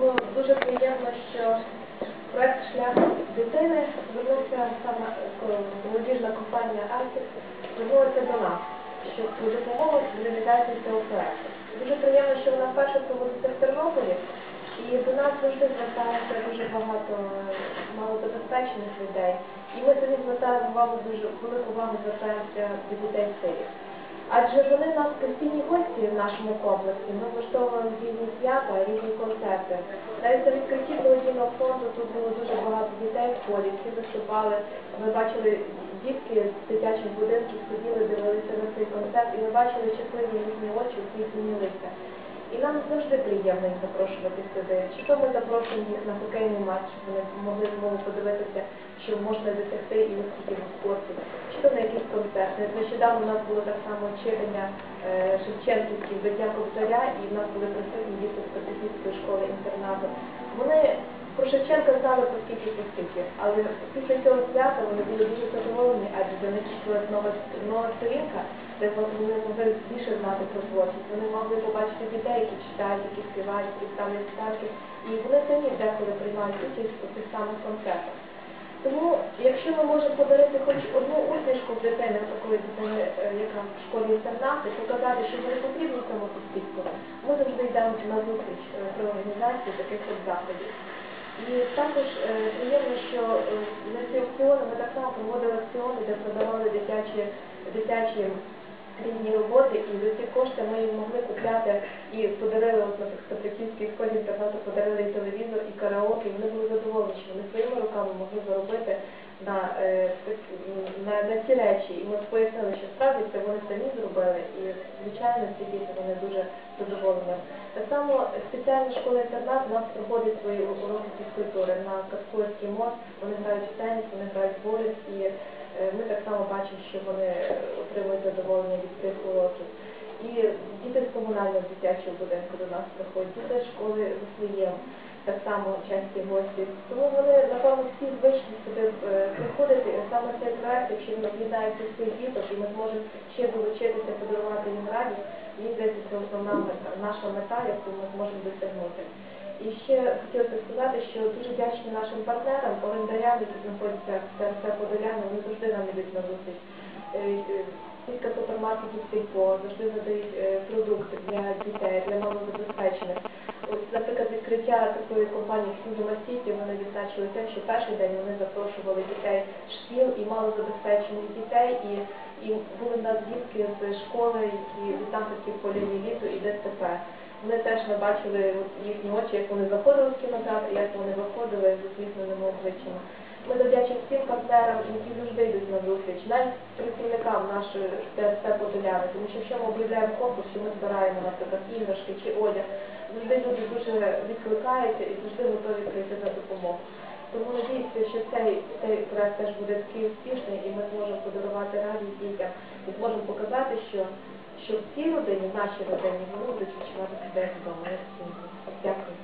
Було дуже приємно, що проект Шлях дитини звернувся саме молодіжна компанія Артик, звернулася до нас, щоб допомогу в реалізації цього проекту. Дуже приємно, що вона вперше проводиться в Тернополі, і до нас завжди звертається дуже багато малозабезпечених людей. І ми самі звертаємо увагу, дуже велику увагу звертаємося до дітей сирів. Адже вони в нас постійні гості в нашому комплексі. Ми влаштовуємо різні свята, різні концерти. Навіть на відкритті благодійного фонду тут було дуже багато дітей в полі, всі виступали. Ми бачили дітки з дитячих будинків, сиділи, дивилися на цей концерт, і ми бачили щасливі їхні очі, які змінилися. І нам завжди приємно їх запрошувати сюди. Чи то ми запрошуємо їх на хокейний матч, щоб вони могли знову подивитися, що можна досягти і у спорті, чи то на якісь концерти. Нещодавно у нас було так само читання е, Шевченківських биття Кобзаря, і в нас були присутні діти з Петриківської школи інтернату. Вони про Шевченка знали по скільки, але після цього свята вони були дуже задоволені, для них нова, нова сторінка, де вони могли більше знати про творчість. Вони могли побачити дітей, які читають, які співають, які ставлять ставки, і вони самі деколи приймають участь у цих самих концертах. Тому, якщо ми можемо подарити хоч одну усмішку в дитини, такої дитини, яка в школі інтернати, показати, що вони потрібні цьому суспільству, ми завжди йдемо на зустріч е, при організації таких от заходів. І також е, приємно, що е, на ці аукціони ми так само проводили аукціони, де продавали дитячі, дитячі різні роботи, і за ці кошти ми їм могли купляти і подарили, от на Петриківській школі інтернату подарили і телевізор, і караоке, і вони були задоволені, що вони своїми руками могли заробити на, е, на, на ці речі. І ми пояснили, що справді це вони самі зробили, і звичайно ці діти вони дуже задоволені. Так само спеціальна школа інтернат у нас проходить свої уроки фізкультури на Каскойський мост, вони грають в теніс, вони грають в волейбол, і е, ми так само бачимо, що вони отримують задоволення від цих уроків. І діти з комунального дитячого будинку до нас приходять, діти з школи Вифлеєм, так само часті гості. Тому вони, напевно, всі сюди е, приходити. Саме цей проект, якщо він об'єднається всіх діток, і ми зможемо ще долучитися, подарувати їм радість, їм здається, це основна мета, наша мета, яку ми зможемо досягнути. І ще хотілося сказати, що дуже вдячні нашим партнерам, календарям, які знаходяться в ТРЦ Подоляни, вони завжди нам йдуть на зустріч. Кілька супермаркетів Сільпо завжди надають е, продукти для дітей, для малозабезпечених. Наприклад, відкриття такої компанії Сіндома Сіті вони відзначили тим, що перший день вони запрошували дітей шкіл і малозабезпечених дітей, і, і були в нас дітки з школи, які від в поліні літу і ДСТП. Вони теж ми бачили їхні очі, як вони заходили в кінотеатр, як вони виходили з усміхненими обличчями. Ми завдячуємо всім партнерам, які завжди йдуть на зустріч, навіть працівникам нашої ТСП Подоляни, тому що якщо ми об'являємо конкурс, що ми збираємо, наприклад, іграшки чи одяг, завжди люди дуже відкликаються і завжди готові прийти на допомогу. Тому надіюся, що цей, цей проект теж буде такий успішний і ми зможемо подарувати радість дітям і зможемо показати, що, що в цій родині, в нашій родині, вони будуть відчувати себе вдома. Дякую.